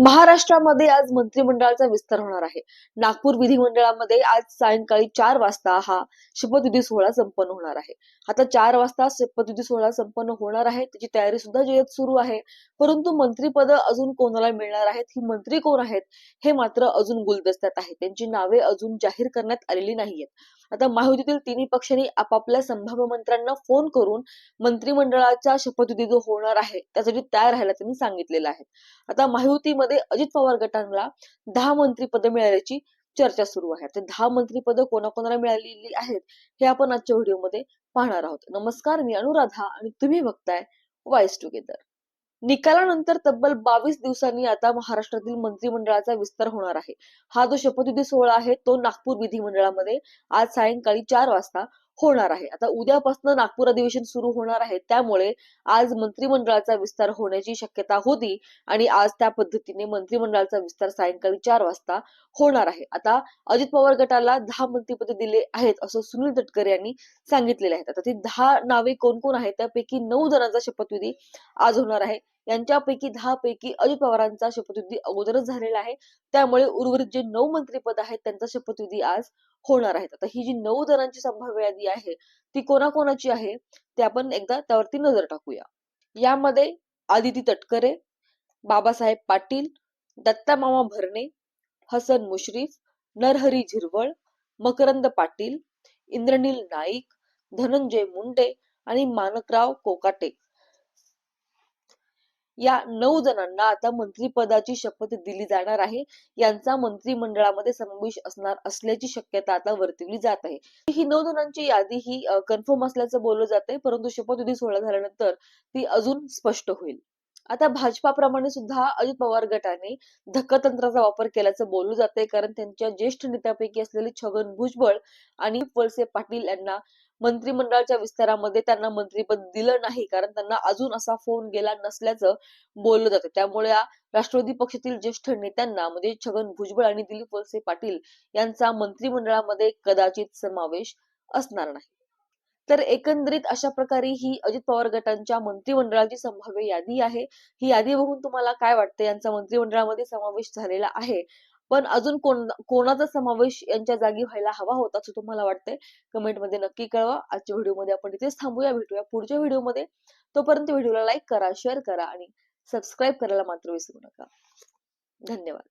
महाराष्ट्रामध्ये आज मंत्रिमंडळाचा विस्तार होणार आहे. नागपूर विधिमंडळामध्ये आज सायंकाळी चार वाजता हा शपथविधी सोहळा संपन्न होणार आहे. आता चार वाजता शपथविधी सोहळा संपन्न होणार आहे. त्याची तयारी सुद्धा जयत सुरू आहे. परंतु मंत्रीपद अजून कोणाला मिळणार आहेत? ही मंत्री कोण आहेत? हे मात्र अजून गुलदस्त्यात आहे त्यांची नावे अजून जाहीर करण्यात आलेली नाहीयेत. आता महायुतीतील तिन्ही पक्षांनी आपापल्या संभाव्य मंत्र्यांना फोन करून मंत्रिमंडळाच्या शपथविधी जो होणार आहे त्यासाठी तयार राहायला त्यांनी सांगितलेलं आहे. आता महायुतीमध्ये अजित पवार गटांना दहा मंत्रीपद मिळाल्याची चर्चा सुरू आहे. तर दहा मंत्रीपद कोणाकोणाला मिळालेली आहेत हे आपण आजच्या व्हिडिओमध्ये पाहणार आहोत. नमस्कार मी अनुराधा आणि तुम्ही बघताय वाईस टुगेदर निकालानंतर तब्बल बावीस दिवसांनी आता महाराष्ट्रातील मंत्रिमंडळाचा विस्तार होणार आहे. हा जो शपथविधी सोहळा आहे तो नागपूर विधिमंडळामध्ये आज सायंकाळी चार वाजता होणार आहे. आता उद्यापासून नागपूर अधिवेशन सुरू होणार आहे. त्यामुळे आज मंत्रिमंडळाचा विस्तार होण्याची शक्यता होती आणि आज त्या पद्धतीने मंत्रिमंडळाचा विस्तार सायंकाळी चार वाजता होणार आहे. आता अजित पवार गटाला दहा मंत्रिपदे दिले आहेत असं सुनील तटकरे यांनी सांगितलेले आहेत आता ती दहा नावे कोण कोण आहेत? त्यापैकी नऊ जणांचा शपथविधी आज होणार आहे. यांच्यापैकी दहा पैकी अजित पवारांचा शपथविधी अगोदरच झालेला आहे. त्यामुळे उर्वरित जे नऊ मंत्रिपद आहेत त्यांचा शपथविधी आज होणार आहेत. आता ही जी नऊ जणांची संभाव्य यादी आहे ती कोणाकोणाची आहे ते आपण एकदा त्यावरती नजर टाकूया. यामध्ये आदिती तटकरे बाबासाहेब पाटील दत्ता मामा भरणे हसन मुश्रीफ नरहरी झिरवळ मकरंद पाटील इंद्रनील नाईक धनंजय मुंडे आणि मानकराव कोकाटे. या नऊ जणांना आता मंत्रिपदाची शपथ दिली जाणार आहे. यांचा मंत्रिमंडळामध्ये समावेश असणार असल्याची शक्यता आता वर्तवली जात आहे. ही नऊ जणांची यादी ही कन्फर्म असल्याचं बोललं जाते परंतु शपथविधी सोहळा झाल्यानंतर ती अजून स्पष्ट होईल. आता भाजपाप्रमाणे सुद्धा अजित पवार गटाने धक्कातंत्राचा वापर केल्याचं बोललं जाते कारण त्यांच्या ज्येष्ठ नेत्यापैकी असलेले छगन भुजबळ आणि वळसे पाटील यांना मंत्रिमंडळाच्या विस्तारामध्ये त्यांना मंत्रीपद दिलं नाही. कारण त्यांना अजून असा फोन गेला नसल्याचं बोललं जातं. त्यामुळे राष्ट्रवादी पक्षातील ज्येष्ठ नेत्यांना म्हणजे छगन भुजबळ आणि दिलीप वळसे पाटील यांचा मंत्रिमंडळामध्ये कदाचित समावेश असणार नाही. तर एकंदरीत अशा प्रकारे ही अजित पवार गटांच्या मंत्रिमंडळाची संभाव्य यादी आहे. ही यादी बघून तुम्हाला काय वाटतं? यांचा मंत्रिमंडळामध्ये समावेश झालेला आहे. पण अजून कोण कोणाचा समावेश यांच्या जागी व्हायला हवा होता असं तुम्हाला वाटतंय? कमेंटमध्ये नक्की कळवा. आजच्या व्हिडिओमध्ये आपण इथेच थांबूया. भेटूया पुढच्या व्हिडिओमध्ये. तोपर्यंत व्हिडिओला लाईक करा शेअर करा आणि सबस्क्राईब करायला मात्र विसरू नका. धन्यवाद.